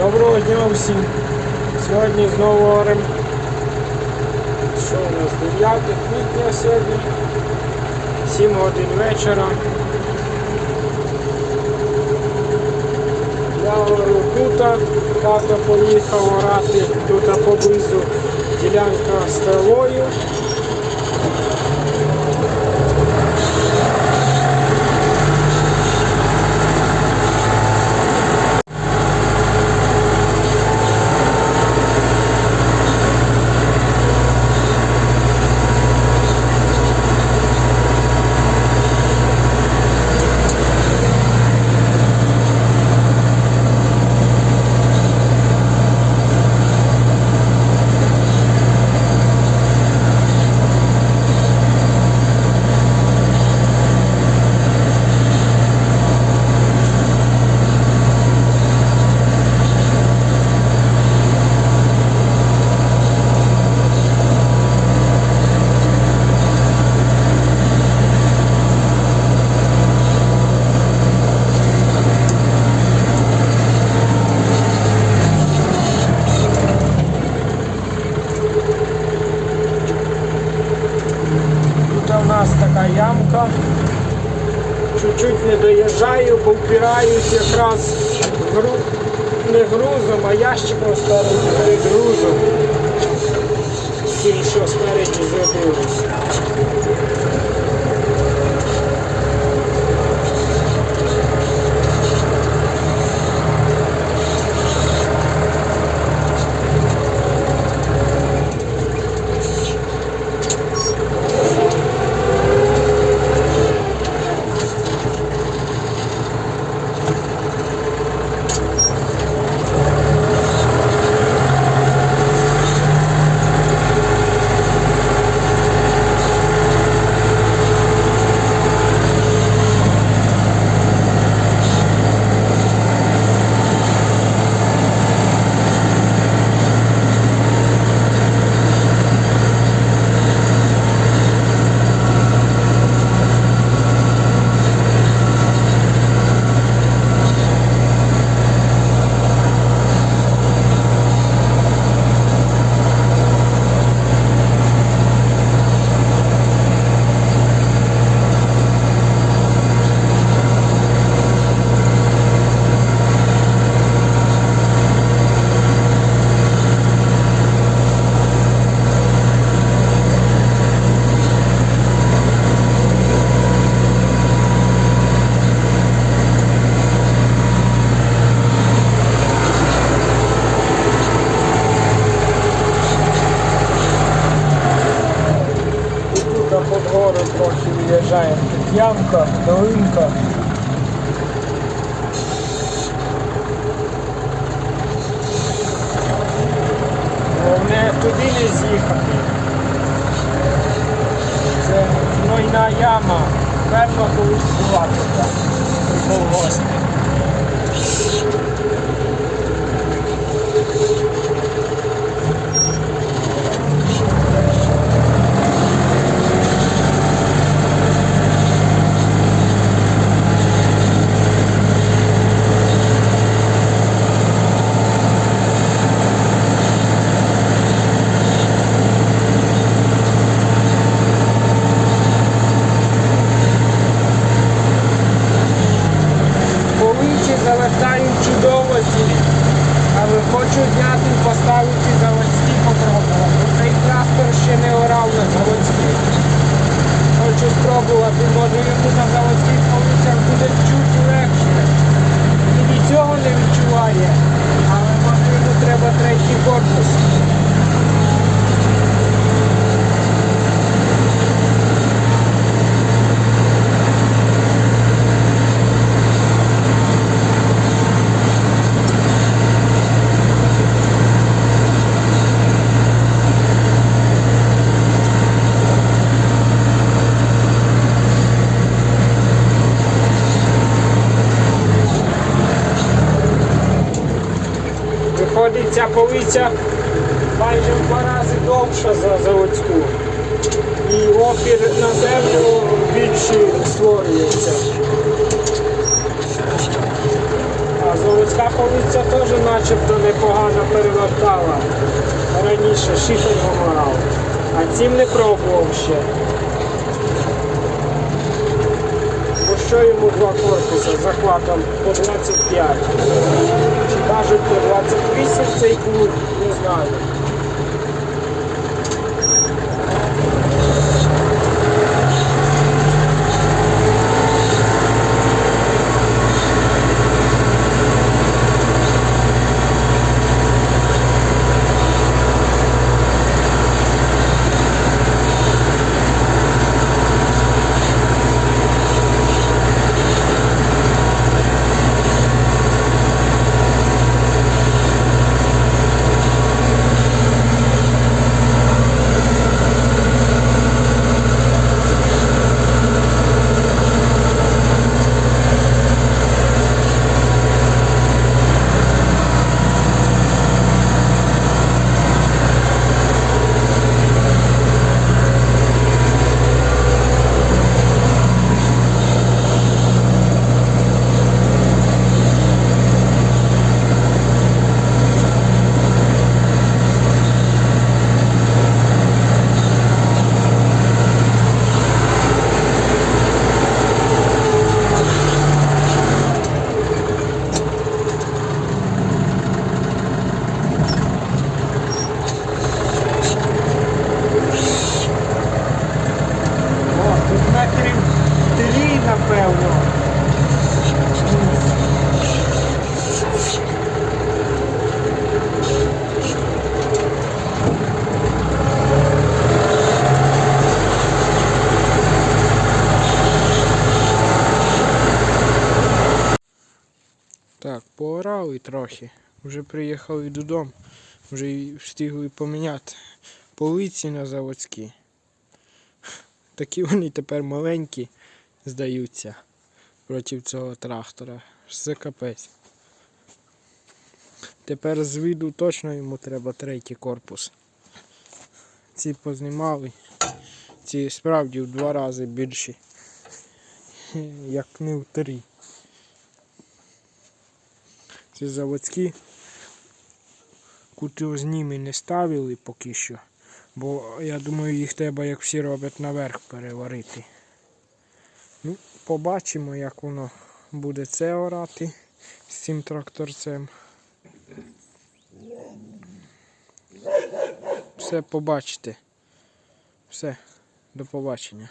Доброго дня всім. Сьогодні знову говоримо. Що у нас 9 квітня сьогодні. 7 годин вечора. Я говорю тут, тато поїхав орати, тут поблизу ділянка з травою. Тут у нас така ямка. Чуть-чуть бо якраз гру... не грузом, а ящиком старим перед грузом. Тільки що спереді зробилось. І тут під гору трохи виїжджаємо. Тут ямка, долинка. Завертають чудово ці. Але хочу зняти і поставити заводські попробувати. Цей трактор ще не орав на заводські. Хочу спробувати, може йому на заводських полицях буде чуть легше. І від цього не відчуває. Але може йому треба третій корпус. Виходить, ця полиця майже в два рази довша за заводську. І опір на землю більший створюється. А заводська полиця теж начебто непогано перевертала. Раніше шифер помагав. А цим не пробував ще. Бо що йому два корпуси з захватом по 25? Чи кажуть по 28 цей клуб, не знаю. О, тут метрів три, напевно. Так, поорав і трохи. Вже приїхав і додому. Вже і встиг поміняти полиці на заводські. Такі вони тепер маленькі здаються проти цього трактора. Це капець. Тепер з виду точно йому треба третій корпус. Ці познімали. Ці справді в два рази більші. Як не в три. Ці заводські кутозніми не ставили поки що. Бо я думаю, їх треба, як всі роблять, наверх переварити. Ну, побачимо, як воно буде це орати з цим тракторцем. Все побачите. Все, до побачення.